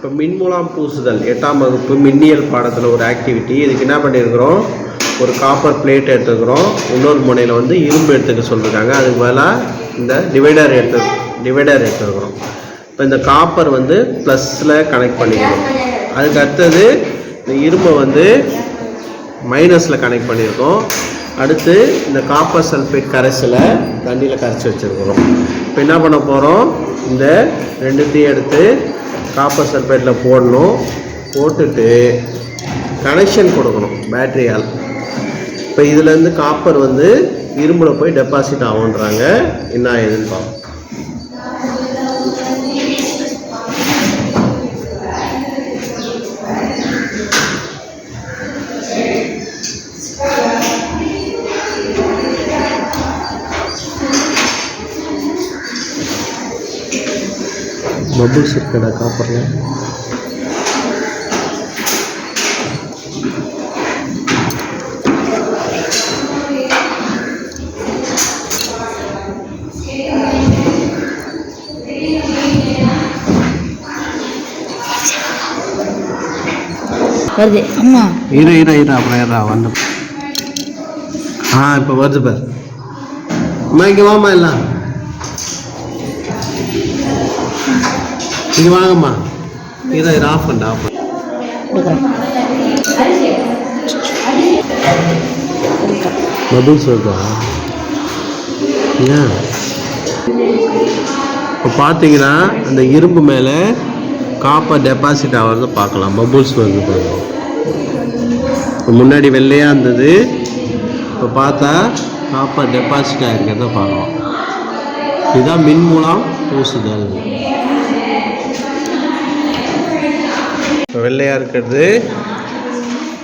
இப்போ மின்முலாம் பூசுதல் எட்டாம் வகுப்பு மின்னியல் பாடத்தில் ஒரு ஆக்டிவிட்டி இதுக்கு என்ன பண்ணியிருக்கிறோம் ஒரு காப்பர் பிளேட் எடுத்துக்கிறோம் இன்னொரு முனையில் வந்து இரும்பு எடுத்துக்க சொல்லியிருக்காங்க அதுக்கு பதிலாக இந்த டிவைடர் எடுத்து டிவைடர் எடுத்துருக்குறோம். இப்போ இந்த காப்பர் வந்து ப்ளஸில் கனெக்ட் பண்ணிக்கிறோம் அதுக்கு அடுத்தது இந்த இரும்பை வந்து மைனஸில் கனெக்ட் பண்ணியிருக்கோம். அடுத்து இந்த காப்பர் சல்ஃபேட் கரைசலை தண்ணியில் கரைச்சி வச்சுருக்குறோம். இப்போ என்ன பண்ண போகிறோம் இந்த ரெண்டுத்தையும் எடுத்து காப்பர் சல்ஃபேட்டில் போடணும். போட்டுட்டு கனெக்ஷன் கொடுக்கணும் பேட்டரியால் இப்போ இதுலேருந்து காப்பர் வந்து இரும்பில் போய் டெபாசிட் ஆகுன்றாங்க என்ன ஏதுன்னு பார்ப்போம் பபுள்ஸ் இருக்கடா காப்பரில் வருது. அம்மா. இரு இரு இரு அப்புறம் இருடா வந்து. ஆ இப்போ வருது பார். அம்மா இங்கே வாம்மா எல்லாம். இங்கே வாங்கம்மா. இதை இரு ஆஃப் பண்ண ஆஃப் பண்ணு. கொடுக்குறேன் பபுள்ஸ் ஏன்? இப்போ பார்த்தீங்கன்னா அந்த இரும்பு மேலே காப்பர் டெபாசிட் ஆகிறத பார்க்கலாம். பபுள்ஸ் வருது முன்னாடி வெள்ளையாக இருந்தது. இப்போ பார்த்தா காப்பர் டெபாசிட் ஆகிருக்கிறத பார்க்கலாம். இதுதான் மின் மூலம் பூசுதல். இப்போ வெள்ளையாக இருக்கிறது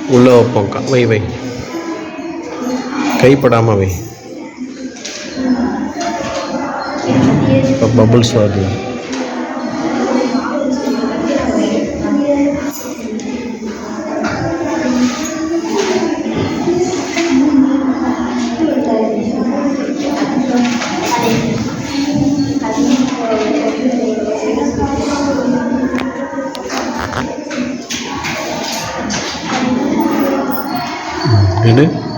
உள்ளே வைப்போம் வை வை. கைப்படாமல் வை. இப்போ பபுள்ஸ் வருது. beni.